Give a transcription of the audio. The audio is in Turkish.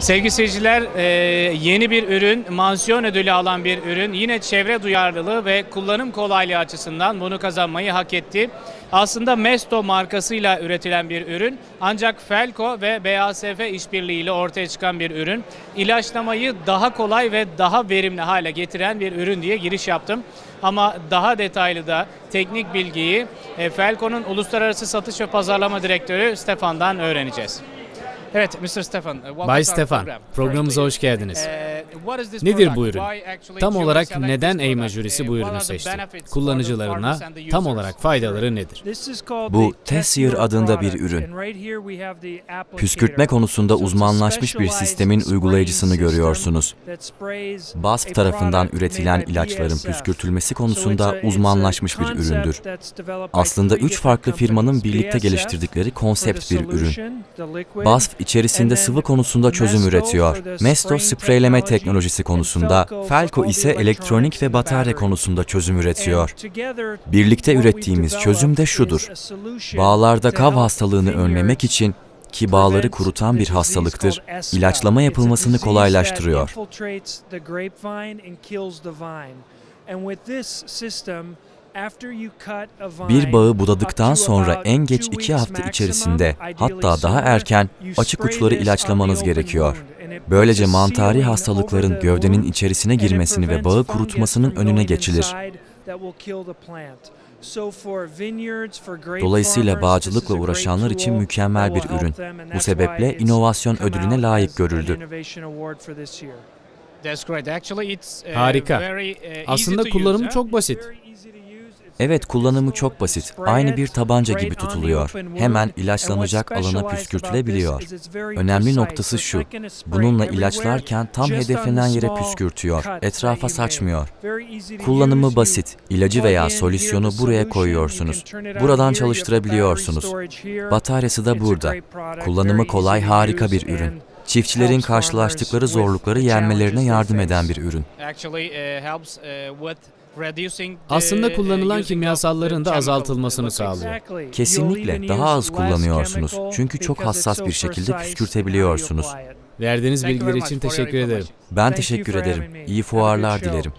Sevgili seyirciler, e, yeni bir ürün, mansiyon ödülü alan bir ürün. Yine çevre duyarlılığı ve kullanım kolaylığı açısından bunu kazanmayı hak etti. Aslında Mesto markasıyla üretilen bir ürün ancak Felco ve BASF işbirliğiyle ortaya çıkan bir ürün. İlaçlamayı daha kolay ve daha verimli hale getiren bir ürün diye giriş yaptım. Ama daha detaylı da teknik bilgiyi e, Felco'nun Uluslararası Satış ve Pazarlama Direktörü Stefan'dan öğreneceğiz. Evet, Mr. Stefan. uh, Bay Stefan, program. programımıza hoş geldiniz. What is this Nedir bu ürün? Why actually Tam olarak neden product? jürisi bu ürünü seçti? Kullanıcılarına tam olarak faydaları nedir? Bu Tessier adında bir ürün. Püskürtme konusunda uzmanlaşmış bir sistemin uygulayıcısını görüyorsunuz. BASF tarafından üretilen ilaçların püskürtülmesi konusunda uzmanlaşmış bir üründür. Aslında üç farklı firmanın birlikte geliştirdikleri konsept bir ürün. BASF içerisinde sıvı konusunda çözüm üretiyor. Mesto spreyleme teknolojisi konusunda, Felco ise elektronik ve batarya konusunda çözüm üretiyor. Birlikte ürettiğimiz çözüm de şudur. Bağlarda kav hastalığını önlemek için ki bağları kurutan bir hastalıktır, ilaçlama yapılmasını kolaylaştırıyor. Bir bağı budadıktan sonra en geç iki hafta içerisinde hatta daha erken açık uçları ilaçlamanız gerekiyor. Böylece mantari hastalıkların gövdenin içerisine girmesini ve bağı kurutmasının önüne geçilir. Dolayısıyla bağcılıkla uğraşanlar için mükemmel bir ürün. Bu sebeple inovasyon ödülüne layık görüldü. Uh, Harika. uh, Aslında kullanımı çok basit. Evet kullanımı çok basit. Aynı bir tabanca gibi tutuluyor. Hemen ilaçlanacak alana püskürtülebiliyor. Önemli noktası şu. Bununla ilaçlarken tam hedeflenen yere püskürtüyor. Etrafa saçmıyor. Kullanımı basit. İlacı veya solüsyonu buraya koyuyorsunuz. Buradan çalıştırabiliyorsunuz. Bataryası da burada. Kullanımı kolay harika bir ürün. Çiftçilerin karşılaştıkları zorlukları yenmelerine yardım eden bir ürün. Aslında uh, kullanılan kimyasalların da azaltılmasını sağlıyor. Kesinlikle daha az kullanıyorsunuz. Çünkü çok hassas bir şekilde püskürtebiliyorsunuz. Verdiğiniz bilgiler için teşekkür ederim. Ben teşekkür ederim. İyi fuarlar dilerim.